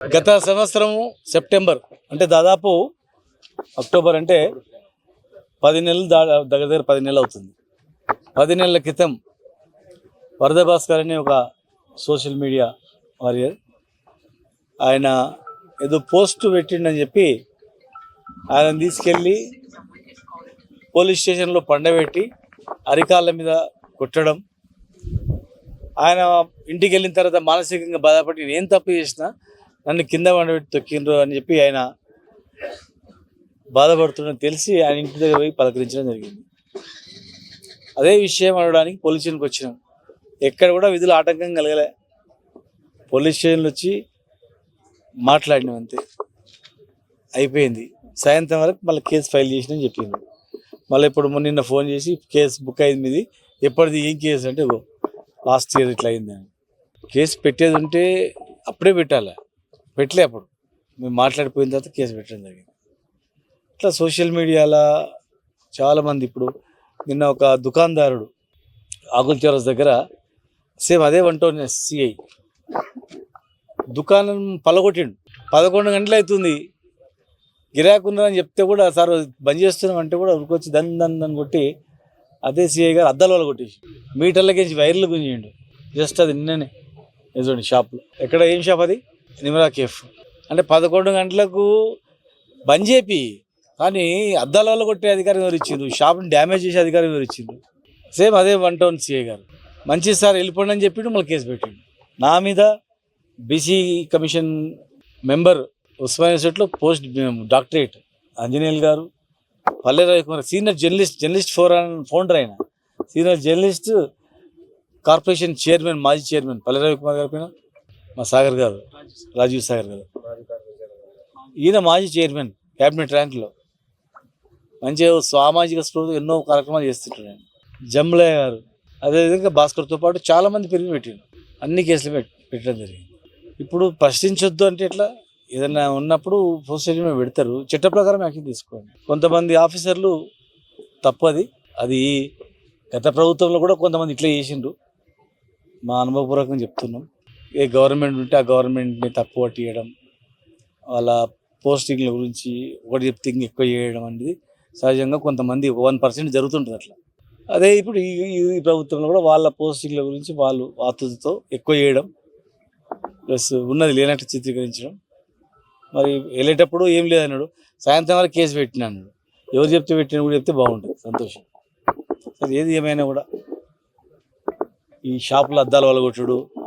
గత సంవత్సరము సెప్టెంబర్ అంటే దాదాపు అక్టోబర్ అంటే పది నెలలు దగ్గర దగ్గర పది నెలలు అవుతుంది. పది నెలల క్రితం వరద భాస్కర్ అనే ఒక సోషల్ మీడియా వారియర్ ఆయన ఏదో పోస్ట్ పెట్టిండని చెప్పి ఆయన తీసుకెళ్ళి పోలీస్ స్టేషన్లో పండబెట్టి అరికాళ్ళ మీద కొట్టడం. ఆయన ఇంటికి వెళ్ళిన తర్వాత మానసికంగా బాధపడి నేను ఏం తప్పు చేసినా నన్ను కింద వండబెట్టి తొక్కిండ్రు అని చెప్పి ఆయన బాధపడుతుందని తెలిసి ఆయన ఇంటి దగ్గర పోయి పలకరించడం జరిగింది. అదే విషయం అనడానికి పోలీస్ స్టేషన్కి వచ్చినాం. ఎక్కడ కూడా విధులు ఆటంకం కలగలే. పోలీస్ స్టేషన్లు వచ్చి మాట్లాడినాం అంతే. అయిపోయింది. సాయంత్రం వరకు మళ్ళీ కేసు ఫైల్ చేసినని చెప్పింది మళ్ళీ ఇప్పుడు నిన్న ఫోన్ చేసి కేసు బుక్ అయింది మీది ఎప్పటిది ఏం కేసు అంటే లాస్ట్ ఇయర్ ఇట్లా అయింది అని. కేసు పెట్టేది ఉంటే అప్పుడే పెట్టాలి? పెట్టలే అప్పుడు. మేము మాట్లాడిపోయిన తర్వాత కేసు పెట్టడం జరిగింది. ఇట్లా సోషల్ మీడియాలో చాలామంది ఇప్పుడు నిన్న ఒక దుకాణదారుడు ఆకుల చౌరస్ దగ్గర సేమ్ అదే వంటోని సిఐ దుకాణం పలగొట్టిండు. పదకొండు గంటలు అవుతుంది. గిరాకు ఉన్నదని చెప్తే కూడా సార్ బంద్ చేస్తున్నాం అంటే కూడా ఉరికొచ్చి దన్ దన్ దన్ కొట్టి అదే సిఐ గారు అద్దాల వల్ల కొట్టేసి మీటర్లకేసి వైర్లు గుంజిండు జస్ట్ అది నిన్ననే. ఇది షాప్లో. ఎక్కడ ఏం షాప్ అది? నిమ్రా కేఫ్. అంటే పదకొండు గంటలకు బంద్ చేపి. కానీ అద్దాల వల్ల కొట్టే అధికారం ఎవరు ఇచ్చిండ్రు? షాప్ని డ్యామేజ్ చేసే అధికారం ఎవరు ఇచ్చిండ్రు? సేమ్ అదే వన్ టౌన్ సిఐ గారు. మంచి సార్ వెళ్ళిపోండి అని చెప్పిండు మళ్ళీ కేసు పెట్టిండు. నా మీద బీసీ కమిషన్ మెంబర్ ఉస్మానియా యూనివర్సిటీలో post doctorate. Anjaneyulu garu Palle Ravikumar senior journalist journalist for founder ఆయన. సీనియర్ జర్నలిస్ట్ కార్పొరేషన్ చైర్మన్ మాజీ చైర్మన్ పల్లె రవికుమార్ గారి పైన. మా సాగర్ గారు రాజీవ్ సాగర్ గారు. ఈయన మాజీ చైర్మన్ క్యాబినెట్ ర్యాంకులో. మంచిగా సామాజిక స్పృహ ఎన్నో కార్యక్రమాలు చేస్తుంటాడు ఆయన. జంబలయ్య గారు. అదేవిధంగా భాస్కర్తో పాటు చాలామంది పెరిగి పెట్టారు అన్ని కేసులు పెట్టడం జరిగింది. ఇప్పుడు ప్రశ్నించొద్దు అంటే ఎట్లా? ఏదైనా ఉన్నప్పుడు పోలీస్ పెడతారు. చట్ట ప్రకారం యాక్షన్ తీసుకోండి. కొంతమంది ఆఫీసర్లు తప్పు అది. అది గత ప్రభుత్వంలో కూడా కొంతమంది ఇట్లా చేసిండ్రు. మా అనుభవపూర్వకంగా చెప్తున్నాం. ఏ గవర్నమెంట్ ఉంటే ఆ గవర్నమెంట్ని తక్కువ తీయడం వాళ్ళ పోస్టింగ్ల గురించి ఒకటి చెప్తే ఇంక ఎక్కువ చేయడం అనేది సహజంగా కొంతమంది వన్ పర్సెంట్ జరుగుతుంటుంది అట్లా. అదే ఇప్పుడు ఈ ఈ ప్రభుత్వంలో కూడా వాళ్ళ పోస్టింగ్ల గురించి వాళ్ళు ఆతుతో ఎక్కువ చేయడం ప్లస్ ఉన్నది లేనట్టు చిత్రీకరించడం. మరి వెళ్ళేటప్పుడు ఏం లేదన్నాడు సాయంత్రం వరకు కేసు పెట్టిన అన్నాడు. ఎవరు చెప్తే పెట్టిన కూడా చెప్తే బాగుంటుంది సంతోషం. సరే ఏది ఏమైనా కూడా. ఈ షాపుల అద్దాలు వలగొట్టుడు కొట్టుడు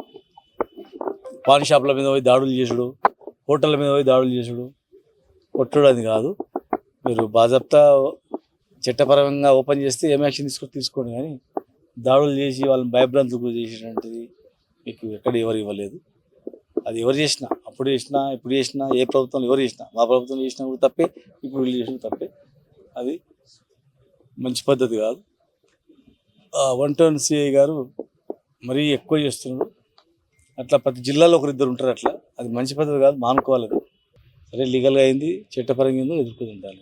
పాన్ షాప్ల మీద పోయి దాడులు చేసుడు హోటళ్ళ మీద పోయి దాడులు చేసుడు. కొట్టుడు అది కాదు. మీరు బాజాప్తా చట్టపరంగా ఓపెన్ చేస్తే ఏం యాక్షన్ తీసుకొని తీసుకోండి కానీ దాడులు చేసి వాళ్ళని భయభ్రాంతులకు చేసినటువంటిది మీకు ఎక్కడ ఎవరు ఇవ్వలేదు. అది ఎవరు చేసినా అప్పుడు చేసినా ఇప్పుడు చేసినా ఏ ప్రభుత్వంలో ఎవరు చేసినా మా ప్రభుత్వం చేసినా కూడా తప్పే ఇప్పుడు వీళ్ళు చేసిన తప్పే. అది మంచి పద్ధతి కాదు. వన్ టౌన్ సిఐ గారు మరీ ఎక్కువ చేస్తున్నారు. అట్లా ప్రతి జిల్లాలో ఒకరిద్దరు ఉంటారు అట్లా. అది మంచి పద్ధతి కాదు మానుకోవాలి సరే లీగల్గా అయింది చట్టపరంగా ఏందో ఎదుర్కొని ఉండాలి.